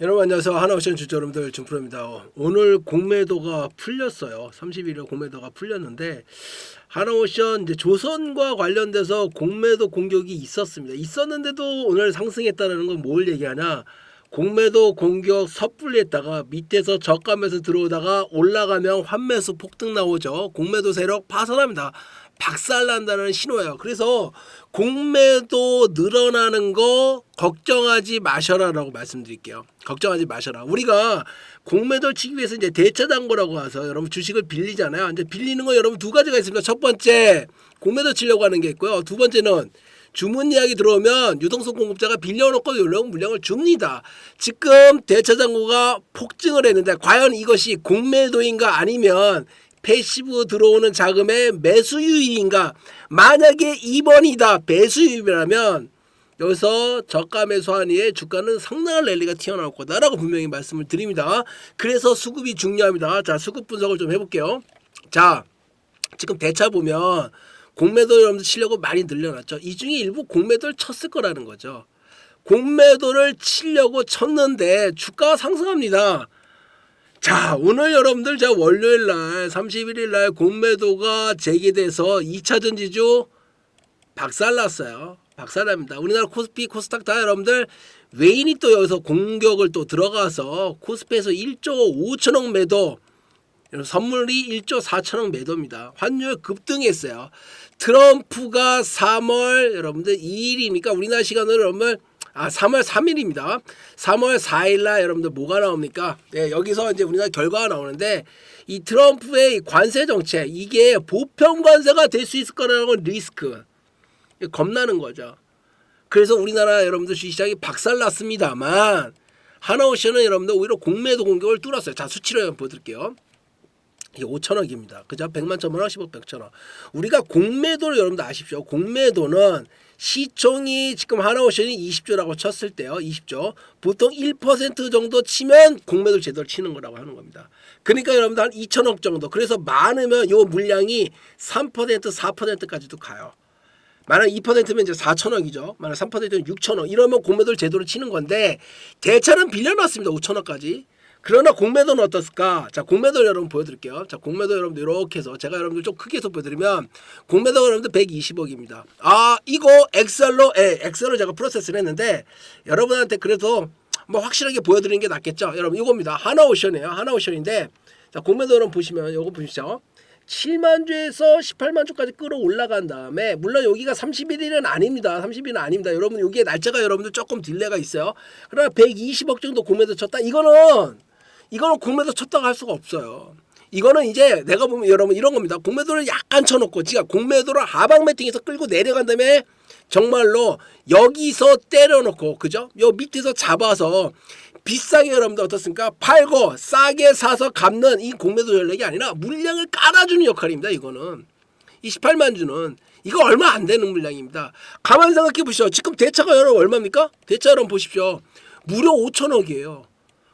여러분 안녕하세요. 하나오션 주주 여러분들 준프로입니다. 어, 오늘 공매도가 풀렸어요. 31일 공매도가 풀렸는데 하나오션 이제 조선과 관련돼서 공매도 공격이 있었습니다. 있었는데도 오늘 상승했다는 건 뭘 얘기하냐? 공매도 공격 섣불리했다가 밑에서 저감에서 들어오다가 올라가면 환매수 폭등 나오죠. 공매도 세력 파산합니다. 박살난다는 신호예요. 그래서 공매도 늘어나는 거 걱정하지 마셔라라고 말씀드릴게요. 걱정하지 마셔라. 우리가 공매도를 치기 위해서 이제 대차장고라고 해서 여러분 주식을 빌리잖아요. 이제 빌리는 거 여러분 두 가지가 있습니다. 첫 번째 공매도 치려고 하는 게 있고요. 두 번째는 주문 예약이 들어오면 유동성 공급자가 빌려놓고 연령 물량을 줍니다. 지금 대차장고가 폭증을 했는데 과연 이것이 공매도인가 아니면 패시브 들어오는 자금의 매수 유입인가? 만약에 2번이다 배수 유입이라면 여기서 저가 매수한 이에 주가는 상당한 랠리가 튀어나올 거다라고 분명히 말씀을 드립니다. 그래서 수급이 중요합니다. 자, 수급 분석을 좀 해볼게요. 자, 지금 대차 보면 공매도 여러분들 치려고 많이 늘려놨죠. 이 중에 일부 공매도를 쳤을 거라는 거죠. 공매도를 치려고 쳤는데 주가가 상승합니다. 자, 오늘 여러분들 제가 월요일 날 31일 날 공매도가 제기돼서 2차 전지주 박살났어요. 박살납니다. 우리나라 코스피, 코스닥 다 여러분들 외인이 또 여기서 공격을 또 들어가서 코스피에서 1조 5천억 매도 선물이 1조 4천억 매도입니다. 환율 급등했어요. 트럼프가 3월 여러분들 2일이니까 우리나라 시간으로 여러분들 아 3월 3일입니다. 3월 4일 날 여러분들 뭐가 나옵니까? 네, 여기서 이제 우리나라 결과가 나오는데 이 트럼프의 이 관세 정책 이게 보편 관세가 될 수 있을 거라는 건 리스크. 겁나는 거죠. 그래서 우리나라 여러분들 주식시장이 박살났습니다만 하나오션은 여러분들 오히려 공매도 공격을 뚫었어요. 자 수치로 보여드릴게요. 이게 5천억입니다. 그죠? 100만 천만 원, 10억 100천 원. 우리가 공매도를 여러분들 아십시오. 공매도는 시총이 지금 하나오션이 20조라고 쳤을 때요. 20조. 보통 1% 정도 치면 공매도를 제대로 치는 거라고 하는 겁니다. 그러니까 여러분들 한 2천억 정도. 그래서 많으면 요 물량이 3% 4%까지도 가요. 만약 2%면 이제 4천억이죠. 만약 3%면 6천억. 이러면 공매도를 제대로 치는 건데 대차는 빌려놨습니다. 5천억까지. 그러나 공매도는 어떻을까? 자, 공매도 여러분 보여드릴게요. 자, 공매도 여러분들 이렇게 해서 제가 여러분들 좀 크게 해서 보여드리면 공매도 여러분들 120억입니다. 아, 이거 엑셀로, 예, 엑셀로 제가 프로세스를 했는데 여러분한테 그래도 뭐 확실하게 보여드리는 게 낫겠죠. 여러분 이겁니다. 하나오션이에요. 하나오션인데 자, 공매도 여러분 보시면 요거 보시죠. 7만 주에서 18만 주까지 끌어올라간 다음에 물론 여기가 31일은 아닙니다. 30일은 아닙니다. 여러분 여기에 날짜가 여러분들 조금 딜레가 있어요. 그러나 120억 정도 공매도 쳤다. 이거는 이거는 공매도 쳤다고 할 수가 없어요. 이거는 이제 내가 보면 여러분 이런 겁니다. 공매도를 약간 쳐놓고 지가 공매도를 하방 매팅에서 끌고 내려간 다음에 정말로 여기서 때려놓고 그죠? 요 밑에서 잡아서 비싸게 여러분들 어떻습니까? 팔고 싸게 사서 갚는 이 공매도 전략이 아니라 물량을 깔아주는 역할입니다. 이거는 28만 주는 이거 얼마 안 되는 물량입니다. 가만 생각해 보시죠. 지금 대차가 여러분 얼마입니까? 대차 여러분 보십시오. 무려 5천억이에요.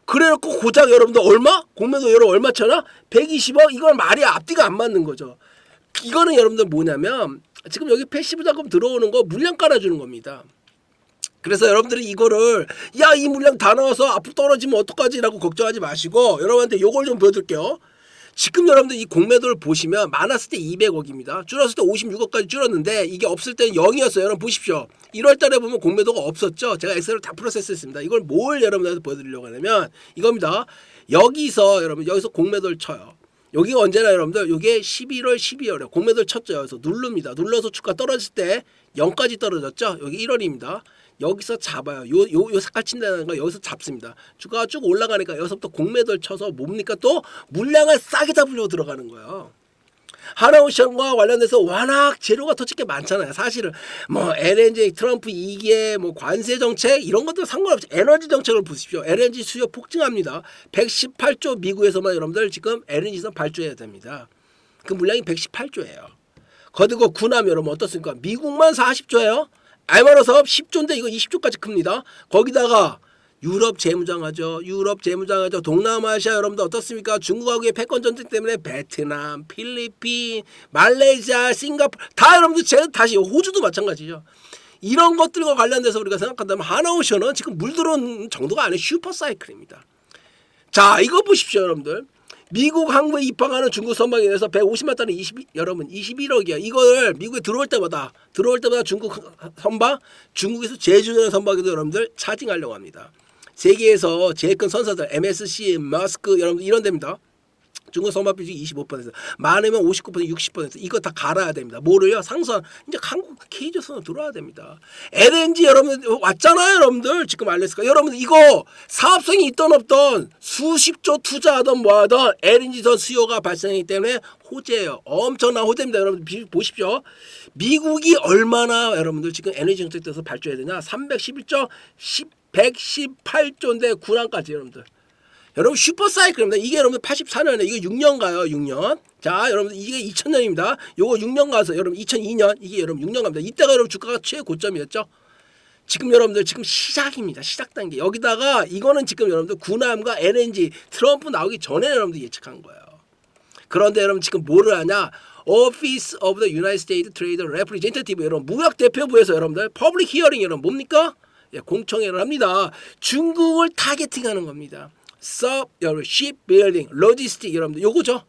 그래놓고 고작 여러분들 얼마? 공매도 여러분 얼마 쳐나? 120억? 이건 말이 앞뒤가 안 맞는 거죠. 이거는 여러분들 뭐냐면 지금 여기 패시브 자금 들어오는 거 물량 깔아주는 겁니다. 그래서 여러분들이 이거를 야 이 물량 다 나와서 앞으로 떨어지면 어떡하지 라고 걱정하지 마시고 여러분한테 요걸 좀 보여드릴게요. 지금 여러분들 이 공매도를 보시면 많았을 때 200억입니다. 줄었을 때 56억까지 줄었는데 이게 없을 때는 0이었어요. 여러분 보십시오. 1월 달에 보면 공매도가 없었죠. 제가 엑셀을 다 프로세스했습니다. 이걸 뭘 여러분들한테 보여드리려고 하냐면 이겁니다. 여기서 여러분 여기서 공매도를 쳐요. 여기가 언제나 여러분들 이게 11월 12월에 공매도를 쳤죠. 여기서 누릅니다. 눌러서 주가 떨어질 때 0까지 떨어졌죠. 여기 1월입니다. 여기서 잡아요. 요, 요, 요 색깔 친다는 거 여기서 잡습니다. 주가가 쭉 올라가니까 여기서부터 공매도를 쳐서 뭡니까 또 물량을 싸게 잡으려고 들어가는 거예요. 하나오션과 관련돼서 워낙 재료가 터질 게 많잖아요. 사실은 뭐 LNG 트럼프 이게 뭐 관세 정책 이런 것도 상관없이 에너지 정책을 보십시오. LNG 수요 폭증합니다. 118조 미국에서만 여러분들 지금 LNG선 발주해야 됩니다. 그 물량이 118조예요. 거두고 군함 여러분 어떻습니까? 미국만 40조예요. 알마로 사업 10조인데 이거 20조까지 큽니다. 거기다가 유럽 재무장하죠. 유럽 재무장하죠. 동남아시아 여러분들 어떻습니까? 중국하고의 패권 전쟁 때문에 베트남, 필리핀, 말레이시아, 싱가포르 다 여러분들 제 다시 호주도 마찬가지죠. 이런 것들과 관련돼서 우리가 생각한다면 하나오션은 지금 물들어온 정도가 아니에요. 슈퍼사이클입니다. 자, 이거 보십시오, 여러분들. 미국 항구에 입항하는 중국 선박에 대해서 150만 달러 20 여러분 21억이야. 이걸 미국에 들어올 때마다 들어올 때마다 중국 선박 중국에서 제주도의 선박에도 여러분들 차징하려고 합니다. 세계에서 제일 큰 선사들 MSC, 마스크 여러분 이런 데입니다. 중국 선박 비중이 25% 많으면 59% 60% 이거 다 갈아야 됩니다. 뭐를요? 상선 이제 한국 K조선으로 들어와야 됩니다. LNG 여러분 왔잖아요, 여러분들 지금 알래스카 여러분들 이거 사업성이 있던 없던 수십조 투자하던 뭐하던 LNG 전 수요가 발생하기 때문에 호재예요. 엄청난 호재입니다, 여러분 비- 보십시오. 미국이 얼마나 여러분들 지금 에너지 정책 에서 발전해야 되냐? 311조 10, 118조인데 구랑까지 여러분들. 여러분 슈퍼사이클입니다. 이게 여러분 84년에 이게 6년 가요. 6년. 자, 여러분 이게 2000년입니다. 요거 6년 가서 여러분 2002년 이게 여러분 6년 갑니다. 이때가 여러분 주가가 최고점이었죠. 지금 여러분들 지금 시작입니다. 시작 단계. 여기다가 이거는 지금 여러분들 군함과 LNG 트럼프 나오기 전에 여러분들 예측한 거예요. 그런데 여러분 지금 뭐를 하냐? Office of the United States Trade Representative 여러분 무역 대표부에서 여러분들 퍼블릭 히어링 여러분 뭡니까? 예, 공청회를 합니다. 중국을 타겟팅하는 겁니다. Sub 여러분 shipbuilding, logistic 여러분들 요거죠.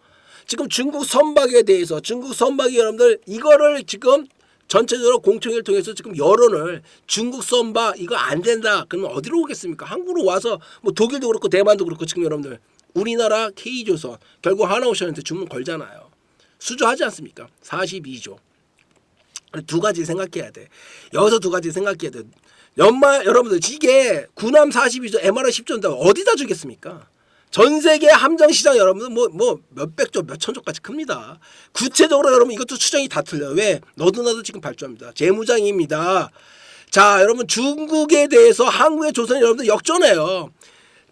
지금 중국 선박에 대해서 중국 선박이 여러분들 이거를 지금 전체적으로 공청회를 통해서 지금 여론을 중국 선박 이거 안 된다. 그러면 어디로 오겠습니까? 한국으로 와서 뭐 독일도 그렇고 대만도 그렇고 지금 여러분들 우리나라 K조선 결국 하나오션한테 주문 걸잖아요. 수주하지 않습니까? 42조. 두 가지 생각해야 돼. 여기서 두 가지 생각해야 돼. 연말 여러분들 이게 군함 42조, MR 10조인데 어디다 주겠습니까? 전 세계 함정 시장 여러분들 뭐 뭐 몇백 조, 몇천 조까지 큽니다. 구체적으로 여러분 이것도 추정이 다 틀려요. 왜? 너도 나도 지금 발주합니다. 재무장입니다. 자, 여러분 중국에 대해서 한국의 조선이 여러분들 역전해요.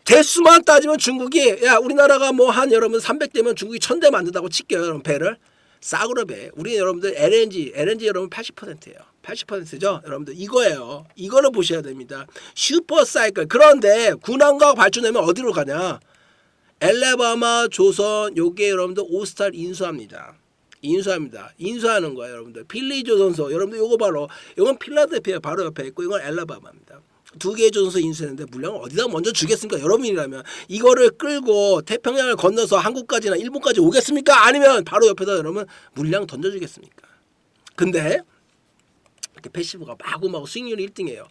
대수만 따지면 중국이 야 우리나라가 뭐 한 여러분 300대면 중국이 1000대 만든다고 칠게요 여러분 배를 싸구려 배 우리 여러분들 LNG LNG 여러분 80%예요 80%죠 여러분들 이거예요 이거를 보셔야 됩니다 슈퍼 사이클 그런데 군함과 발주되면 어디로 가냐 엘레바마 조선 요게 여러분들 오스탈 인수합니다 인수합니다. 인수하는 거예요, 여러분들. 필리 조선소. 여러분들 요거 바로 이건 필라델피아 바로 옆에 있고 이건 엘라바마입니다. 두 개의 조선소 인수했는데 물량을 어디다 먼저 주겠습니까? 여러분이라면 이거를 끌고 태평양을 건너서 한국까지나 일본까지 오겠습니까? 아니면 바로 옆에다 여러분 물량 던져주겠습니까? 근데 이렇게 패시브가 마구마구 수익률이 1등이에요.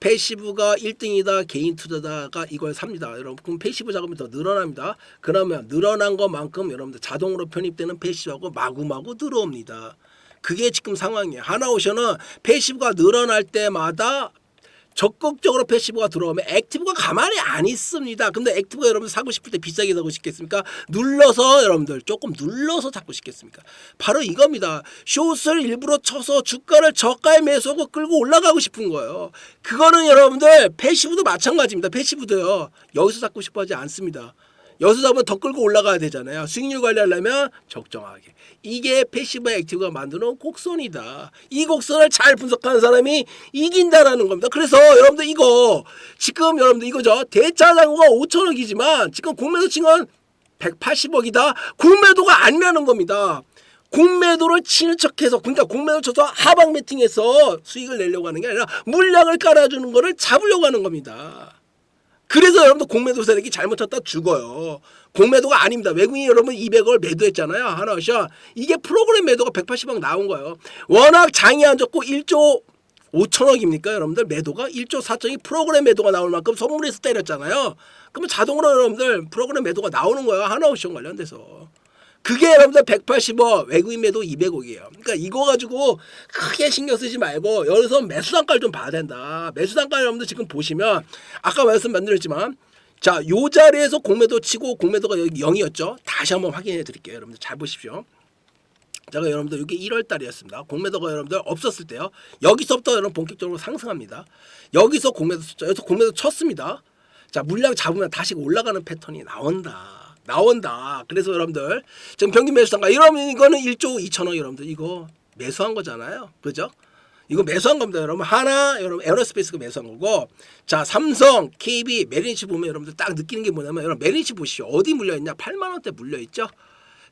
패시브가 1등이다 개인 투자다가 이걸 삽니다. 여러분 그럼 패시브 자금이 더 늘어납니다. 그러면 늘어난 것만큼 여러분들 자동으로 편입되는 패시브하고 마구마구 들어옵니다. 그게 지금 상황이에요. 하나오션은 패시브가 늘어날 때마다 적극적으로 패시브가 들어오면 액티브가 가만히 안 있습니다. 근데 액티브가 여러분 사고 싶을 때 비싸게 사고 싶겠습니까? 눌러서 여러분들 조금 눌러서 잡고 싶겠습니까? 바로 이겁니다. 숏을 일부러 쳐서 주가를 저가에 매수하고 끌고 올라가고 싶은 거예요. 그거는 여러분들 패시브도 마찬가지입니다. 패시브도요. 여기서 잡고 싶어 하지 않습니다. 잡으면 더 끌고 올라가야 되잖아요. 수익률 관리하려면 적정하게. 이게 패시브 액티브가 만드는 곡선이다. 이 곡선을 잘 분석하는 사람이 이긴다라는 겁니다. 그래서 여러분들 이거 지금 여러분들 이거죠. 대차 잔고가 5천억이지만 지금 공매도 칭은 180억이다. 공매도가 아니라는 겁니다. 공매도를 치는 척해서 그러니까 공매도 쳐서 하방 매팅해서 수익을 내려고 하는 게 아니라 물량을 깔아주는 거를 잡으려고 하는 겁니다. 그래서 여러분들 공매도 세력이 잘못했다 죽어요. 공매도가 아닙니다. 외국인이 여러분 200을 매도했잖아요. 하나씩. 이게 프로그램 매도가 180억 나온 거예요. 워낙 장이 안 좋고 1조 5천억입니까? 여러분들 매도가 1조 4천이 프로그램 매도가 나올 만큼 선물해서 때렸잖아요. 그러면 자동으로 여러분들 프로그램 매도가 나오는 거예요. 하나옵션 관련돼서. 그게 여러분들 180억 외국인 매도 200억이에요. 그러니까 이거 가지고 크게 신경 쓰지 말고 여기서 매수 단가를 좀 봐야 된다. 매수 단가 여러분들 지금 보시면 아까 말씀 만들었지만 자, 요 자리에서 공매도 치고 공매도가 여기 0이었죠. 다시 한번 확인해 드릴게요. 여러분들 잘 보십시오. 제가 여러분들 이게 1월 달이었습니다. 공매도가 여러분들 없었을 때요. 여기서부터 여러분 본격적으로 상승합니다. 여기서 공매도 쳤죠. 여기서 공매도 쳤습니다. 자, 물량 잡으면 다시 올라가는 패턴이 나온다. 나온다. 그래서 여러분들 지금 평균 매수 단가 이러면 이거는 1조 2천억 여러분들 이거 매수한 거잖아요. 그죠? 이거 매수한 겁니다, 여러분. 하나, 여러분 에어로스페이스가 매수한 거고, 자 삼성, KB, 메리츠 보면 여러분들 딱 느끼는 게 뭐냐면 여러분 메리츠 보시죠. 어디 물려 있냐? 8만 원대 물려 있죠.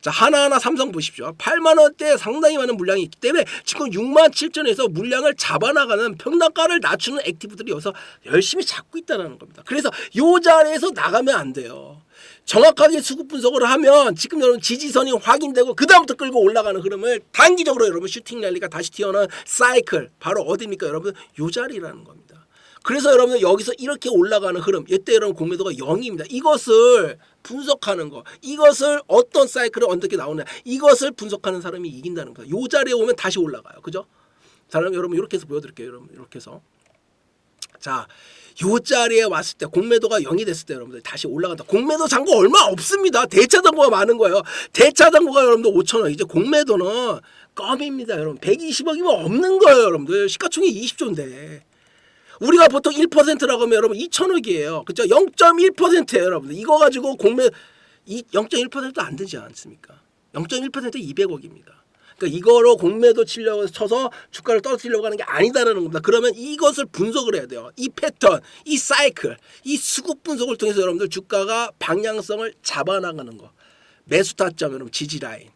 자 하나하나 삼성 보십시오. 8만 원대 상당히 많은 물량이 있기 때문에 지금 6만 7천에서 물량을 잡아나가는 평단가를 낮추는 액티브들이 여기서 열심히 잡고 있다는 겁니다. 그래서 요 자리에서 나가면 안 돼요. 정확하게 수급 분석을 하면 지금 여러분 지지선이 확인되고 그 다음부터 끌고 올라가는 흐름을 단기적으로 여러분 슈팅 랠리가 다시 튀어나온 사이클 바로 어디입니까 여러분 요 자리라는 겁니다. 그래서 여러분 여기서 이렇게 올라가는 흐름 이때 여러분 공매도가 0입니다. 이것을 분석하는 거 이것을 어떤 사이클을 어떻게 나오냐 이것을 분석하는 사람이 이긴다는 거예요. 요 자리에 오면 다시 올라가요. 그죠? 자 그럼 여러분 이렇게 해서 보여드릴게요. 여러분 이렇게 해서 자, 요 자리에 왔을 때 공매도가 0이 됐을 때 여러분들 다시 올라간다. 공매도 잔고 얼마 없습니다. 대차 잔고가 많은 거예요. 대차 잔고가 여러분들 5천 원. 이제 공매도는 껌입니다, 여러분. 120억이면 없는 거예요, 여러분들. 시가총액 20조인데. 우리가 보통 1%라고 하면 여러분 2천억이에요. 그죠? 0.1%예요, 여러분들. 이거 가지고 공매 이 0.1%도 안 되지 않습니까? 0.1% 200억입니다. 그러니까 이거로 공매도 치려고 쳐서 주가를 떨어뜨리려고 하는 게 아니다라는 겁니다. 그러면 이것을 분석을 해야 돼요. 이 패턴, 이 사이클, 이 수급 분석을 통해서 여러분들 주가가 방향성을 잡아나가는 거. 매수 타점 여러분 지지 라인.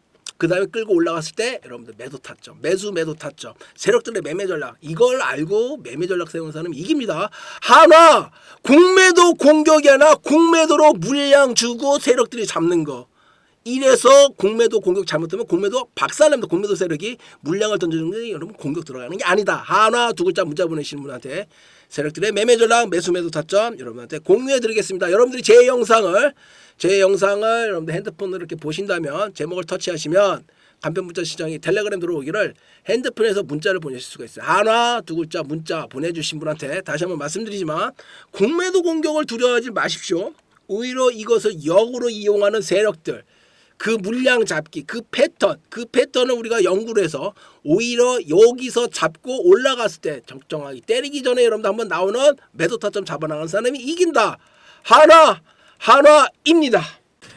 그 다음에 끌고 올라갔을 때 여러분들 매도 타점, 매수 매도 타점, 세력들의 매매 전략 이걸 알고 매매 전략 세우는 사람이 이깁니다. 하나 공매도 공격이 하나 공매도로 물량 주고 세력들이 잡는 거. 이래서 공매도 공격 잘못하면 공매도 박살납니다. 공매도 세력이 물량을 던져주는 게 여러분 공격 들어가는 게 아니다. 하나 두 글자 문자 보내시는 분한테 세력들의 매매 전략 매수 매도 타점 여러분한테 공유해 드리겠습니다. 여러분들이 제 영상을 제 영상을 여러분들 핸드폰으로 이렇게 보신다면 제목을 터치하시면 간편 문자 시장이 텔레그램 들어오기를 핸드폰에서 문자를 보내실 수가 있어요. 하나 두 글자 문자 보내주신 분한테 다시 한번 말씀드리지만 공매도 공격을 두려워하지 마십시오. 오히려 이것을 역으로 이용하는 세력들 그 물량 잡기, 그 패턴, 그 패턴을 우리가 연구를 해서 오히려 여기서 잡고 올라갔을 때 적정하게 때리기 전에 여러분들 한번 나오는 매도 타점 잡아나가는 사람이 이긴다. 하나, 하나입니다.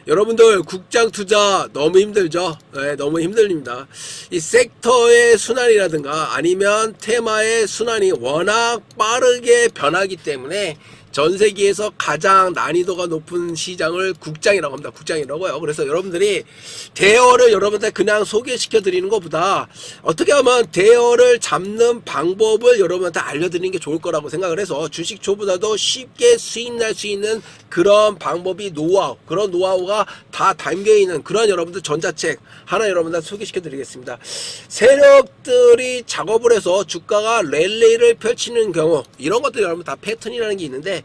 여러분들 국장 투자 너무 힘들죠? 네, 너무 힘들립니다. 이 섹터의 순환이라든가 아니면 테마의 순환이 워낙 빠르게 변하기 때문에 전 세계에서 가장 난이도가 높은 시장을 국장이라고 합니다. 국장이라고요. 그래서 여러분들이 대어를 여러분들 그냥 소개시켜 드리는 것보다 어떻게 하면 대어를 잡는 방법을 여러분한테 알려드리는 게 좋을 거라고 생각을 해서 주식 초보다도 쉽게 수익 날 수 있는 그런 방법이 노하우, 그런 노하우가 다 담겨 있는 그런 여러분들 전자책 하나 여러분들 소개시켜 드리겠습니다. 세력들이 작업을 해서 주가가 랠리를 펼치는 경우 이런 것들 여러분 다 패턴이라는 게 있는데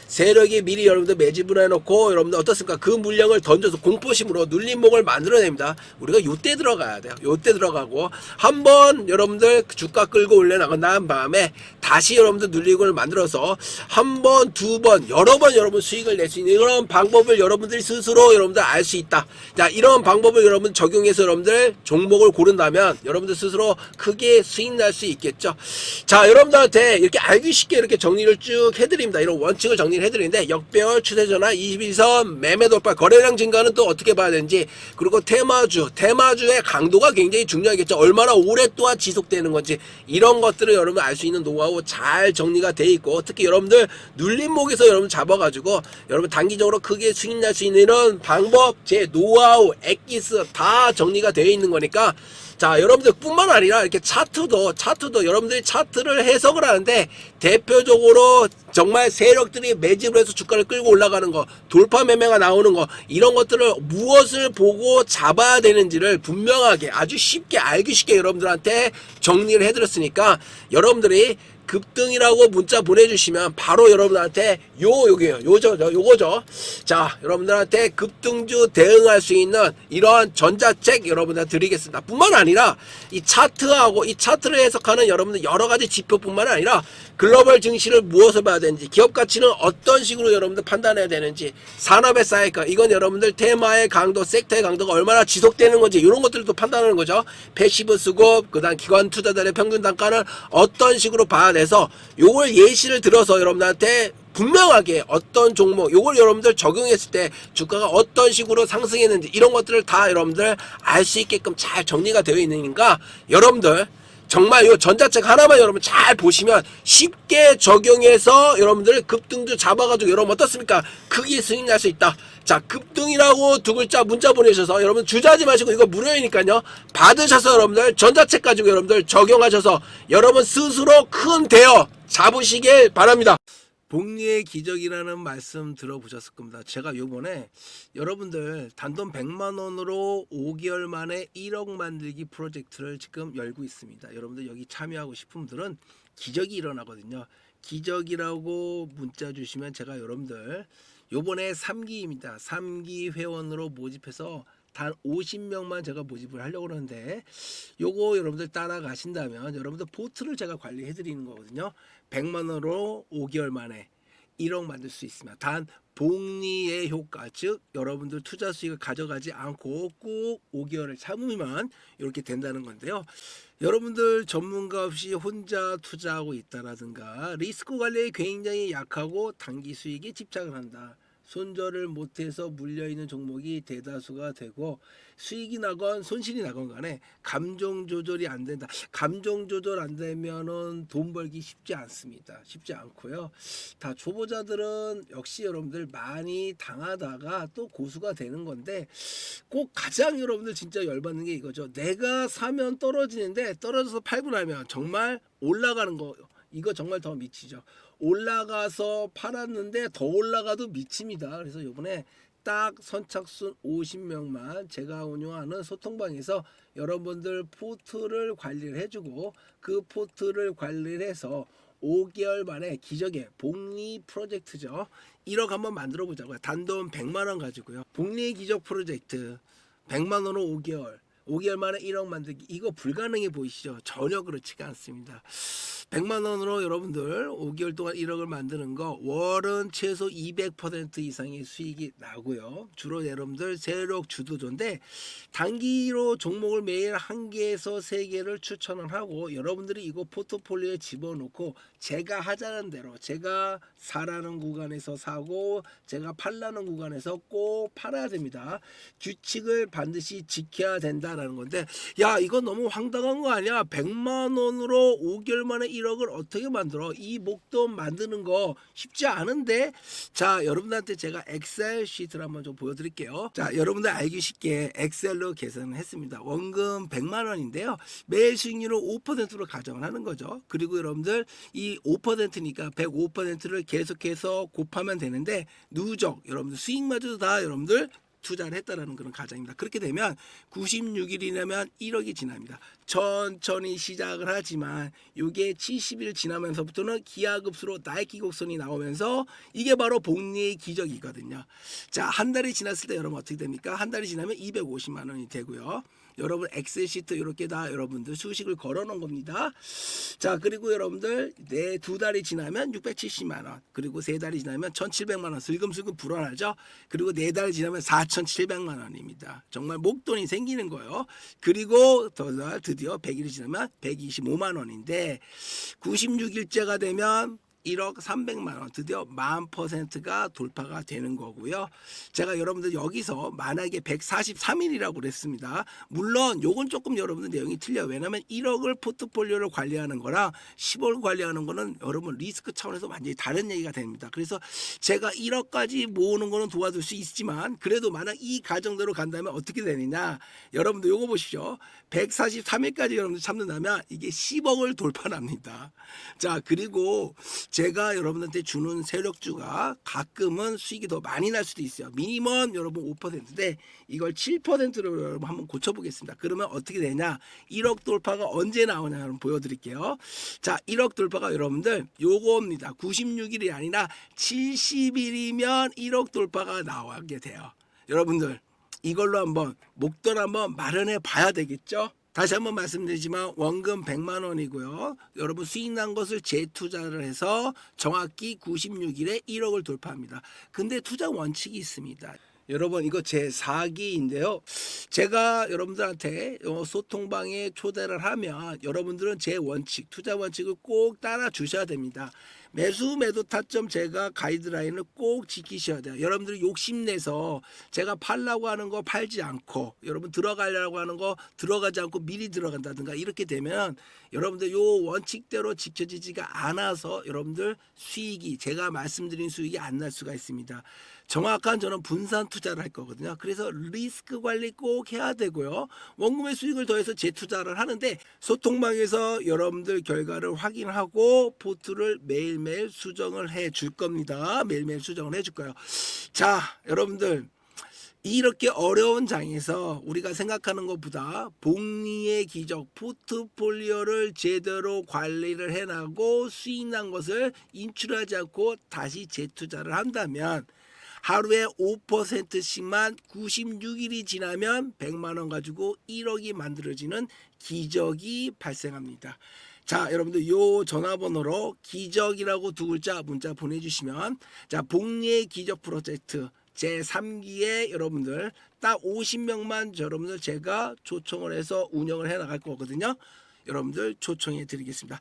세력이 미리 여러분들 매집을 해놓고 여러분들 어떻습니까? 그 물량을 던져서 공포심으로 눌림목을 만들어냅니다. 우리가 요때 들어가야 돼요. 요때 들어가고 한번 여러분들 주가 끌고 올려나간 다음 밤에 다시 여러분들 눌림목을 만들어서 한 번, 두 번, 여러 번 여러분 수익을 낼 수 있는 이런 방법을 여러분들이 스스로 여러분들 알 수 있다. 자, 이런 방법을 여러분 적용해서 여러분들 종목을 고른다면 여러분들 스스로 크게 수익 날 수 있겠죠. 자, 여러분들한테 이렇게 알기 쉽게 이렇게 정리를 쭉 해드립니다. 이런 원칙을 정리 를 해드리는데 역배열 추세전화 22선 매매 돌파 거래량 증가는 또 어떻게 봐야 되는지 그리고 테마주 테마주의 강도가 굉장히 중요하겠죠. 얼마나 오랫동안 지속되는 건지 이런 것들을 여러분 알 수 있는 노하우 잘 정리가 돼 있고 특히 여러분들 눌림목에서 여러분 잡아가지고 여러분 단기적으로 크게 수익 날 수 있는 이런 방법 제 노하우 엑기스 다 정리가 되어 있는 거니까 자, 여러분들 뿐만 아니라 이렇게 차트도, 차트도 여러분들이 차트를 해석을 하는데 대표적으로 정말 세력들이 매집을 해서 주가를 끌고 올라가는 거, 돌파 매매가 나오는 거, 이런 것들을 무엇을 보고 잡아야 되는지를 분명하게 아주 쉽게 알기 쉽게 여러분들한테 정리를 해드렸으니까 여러분들이 급등이라고 문자 보내주시면 바로 여러분한테 요 요저 저 요거죠. 자 여러분들한테 급등주 대응할 수 있는 이러한 전자책 여러분한테 드리겠습니다. 뿐만 아니라 이 차트하고 이 차트를 해석하는 여러분들 여러 가지 지표뿐만 아니라 글로벌 증시를 무엇을 봐야 되는지 기업 가치는 어떤 식으로 여러분들 판단해야 되는지 산업의 사이클 이건 여러분들 테마의 강도 섹터의 강도가 얼마나 지속되는 건지 이런 것들도 판단하는 거죠. 패시브 수급 그 다음 기관 투자자들의 평균 단가를 어떤 식으로 봐야 돼서 요걸 예시를 들어서 여러분들한테 분명하게 어떤 종목 요걸 여러분들 적용했을 때 주가가 어떤 식으로 상승했는지 이런 것들을 다 여러분들 알 수 있게끔 잘 정리가 되어 있으니까 여러분들 정말 이 전자책 하나만 여러분 잘 보시면 쉽게 적용해서 여러분들 급등도 잡아가지고 여러분 어떻습니까? 크게 날수 있다. 자 급등이라고 두 글자 문자 보내셔서 여러분 주저하지 마시고 이거 무료이니까요. 받으셔서 여러분들 전자책 가지고 여러분들 적용하셔서 여러분 스스로 큰 대여 잡으시길 바랍니다. 복리의 기적이라는 말씀 들어보셨을 겁니다. 제가 요번에 여러분들 단돈 100만 원으로 5개월 만에 1억 만들기 프로젝트를 지금 열고 있습니다. 여러분들 여기 참여하고 싶은 분들은 기적이 일어나거든요. 기적이라고 문자 주시면 제가 여러분들 요번에 3기입니다. 3기 회원으로 모집해서 단 50명만 제가 모집을 하려고 그러는데 요거 여러분들 따라가신다면 여러분들 포트를 제가 관리해 드리는 거거든요. 100만 원으로 5개월 만에 1억 만들 수 있습니다. 단 복리의 효과 즉 여러분들 투자 수익을 가져가지 않고 꼭 5개월을 참으면 이렇게 된다는 건데요. 여러분들 전문가 없이 혼자 투자하고 있다라든가 리스크 관리에 굉장히 약하고 단기 수익에 집착을 한다. 손절을 못해서 물려있는 종목이 대다수가 되고 수익이 나건 손실이 나건 간에 감정 조절이 안 된다. 감정 조절 안 되면은 돈 벌기 쉽지 않습니다. 쉽지 않고요. 다 초보자들은 역시 여러분들 많이 당하다가 또 고수가 되는 건데 꼭 가장 여러분들 진짜 열받는 게 이거죠. 내가 사면 떨어지는데 떨어져서 팔고 나면 정말 올라가는 거 이거 정말 더 미치죠. 올라가서 팔았는데 더 올라가도 미칩니다. 그래서 요번에 딱 선착순 50명만 제가 운영하는 소통방에서 여러분들 포트를 관리를 해주고 그 포트를 관리를 해서 5개월 만에 기적의 복리 프로젝트죠. 1억 한번 만들어 보자고요. 단돈 100만 원 가지고요. 복리 기적 프로젝트 100만 원으로 5개월. 5개월 만에 1억 만들기 이거 불가능해 보이시죠? 전혀 그렇지가 않습니다. 100만 원으로 여러분들 5개월 동안 1억을 만드는 거 월은 최소 200% 이상의 수익이 나고요. 주로 여러분들 세력 주도조인데 단기로 종목을 매일 한 개에서 세 개를 추천을 하고 여러분들이 이거 포트폴리오에 집어넣고 제가 하자는 대로 제가 사라는 구간에서 사고 제가 팔라는 구간에서 꼭 팔아야 됩니다. 규칙을 반드시 지켜야 된다라는 건데 야 이거 너무 황당한 거 아니야? 100만 원으로 5개월 만에 1억을 어떻게 만들어? 이 목돈 만드는 거 쉽지 않은데 자 여러분들한테 제가 엑셀 시트를 한번 좀 보여드릴게요. 자 여러분들 알기 쉽게 엑셀로 계산을 했습니다. 원금 100만 원인데요. 매일 수익률을 5%로 가정을 하는 거죠. 그리고 여러분들 이 5%니까 105%를 계속해서 곱하면 되는데 누적 여러분들 수익마저도 다 여러분들 투자를 했다라는 그런 가정입니다. 그렇게 되면 96일이라면 1억이 지납니다. 천천히 시작을 하지만 이게 70일 지나면서부터는 기하급수로 나이키 곡선이 나오면서 이게 바로 복리의 기적이거든요. 자, 한 달이 지났을 때 여러분 어떻게 됩니까? 한 달이 지나면 250만 원이 되고요. 여러분 엑셀 시트 이렇게 다 여러분들 수식을 걸어 놓은 겁니다. 자, 그리고 여러분들 네두 달이 지나면 670만 원, 그리고 세 달이 지나면 1,700만 원 슬금슬금 불어나죠. 그리고 네 달이 지나면 4,700만 원입니다. 정말 목돈이 생기는 거예요. 그리고 드디어 100일이 지나면 125만 원인데 96일째가 되면 1억 300만 원 드디어 만 퍼센트가 돌파가 되는 거고요. 제가 여러분들 여기서 만약에 143일이라고 그랬습니다. 물론 요건 조금 여러분들 내용이 틀려요. 왜냐하면 1억을 포트폴리오를 관리하는 거랑 10억을 관리하는 거는 여러분 리스크 차원에서 완전히 다른 얘기가 됩니다. 그래서 제가 1억까지 모으는 거는 도와줄 수 있지만 그래도 만약 이 가정대로 간다면 어떻게 되느냐 여러분들 요거 보십시오. 143일까지 여러분들 참는다면 이게 10억을 돌파합니다. 자 그리고 제가 여러분한테 주는 세력주가 가끔은 수익이 더 많이 날 수도 있어요. 미니멈 여러분 5%인데 이걸 7%로 여러분 한번 고쳐보겠습니다. 그러면 어떻게 되냐? 1억 돌파가 언제 나오냐 여러분 보여드릴게요. 자 1억 돌파가 여러분들 요거입니다. 96일이 아니라 70일이면 1억 돌파가 나오게 돼요. 여러분들 이걸로 한번 목돈 한번 마련해 봐야 되겠죠? 다시 한번 말씀드리지만 원금 100만 원이고요. 여러분 수익 난 것을 재투자를 해서 정확히 96일에 1억을 돌파합니다. 근데 투자 원칙이 있습니다. 여러분 이거 제 4기인데요. 제가 여러분들한테 어, 소통방에 초대를 하면 여러분들은 제 원칙, 투자 원칙을 꼭 따라 주셔야 됩니다. 매수 매도 타점 제가 가이드라인을 꼭 지키셔야 돼요. 여러분들이 욕심내서 제가 팔라고 하는 거 팔지 않고 여러분 들어가려고 하는 거 들어가지 않고 미리 들어간다든가 이렇게 되면 여러분들 요 원칙대로 지켜지지가 않아서 여러분들 수익이 제가 말씀드린 수익이 안 날 수가 있습니다. 정확한 저는 분산 투자를 할 거거든요. 그래서 리스크 관리 꼭 해야 되고요. 원금의 수익을 더해서 재투자를 하는데 소통방에서 여러분들 결과를 확인하고 포트를 매일매일 수정을 해 줄 겁니다. 매일매일 수정을 해 줄 거예요. 자, 여러분들 이렇게 어려운 장에서 우리가 생각하는 것보다 복리의 기적 포트폴리오를 제대로 관리를 해나고 수익 난 것을 인출하지 않고 다시 재투자를 한다면 하루에 5%씩만 96일이 지나면 100만 원 가지고 1억이 만들어지는 기적이 발생합니다. 자, 여러분들 요 전화번호로 기적이라고 두 글자 문자 보내주시면 자 복리의 기적 프로젝트 제 3기에 여러분들 딱 50명만 여러분들 제가 초청을 해서 운영을 해 나갈 거거든요. 여러분들 초청해 드리겠습니다.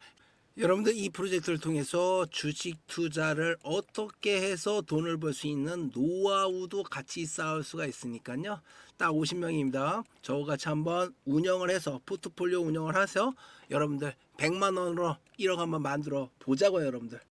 여러분들 이 프로젝트를 통해서 주식 투자를 어떻게 해서 돈을 벌 수 있는 노하우도 같이 쌓을 수가 있으니까요. 딱 50명입니다. 저와 같이 한번 운영을 해서 포트폴리오 운영을 해서 여러분들 100만 원으로 1억 한번 만들어 보자고요, 여러분들.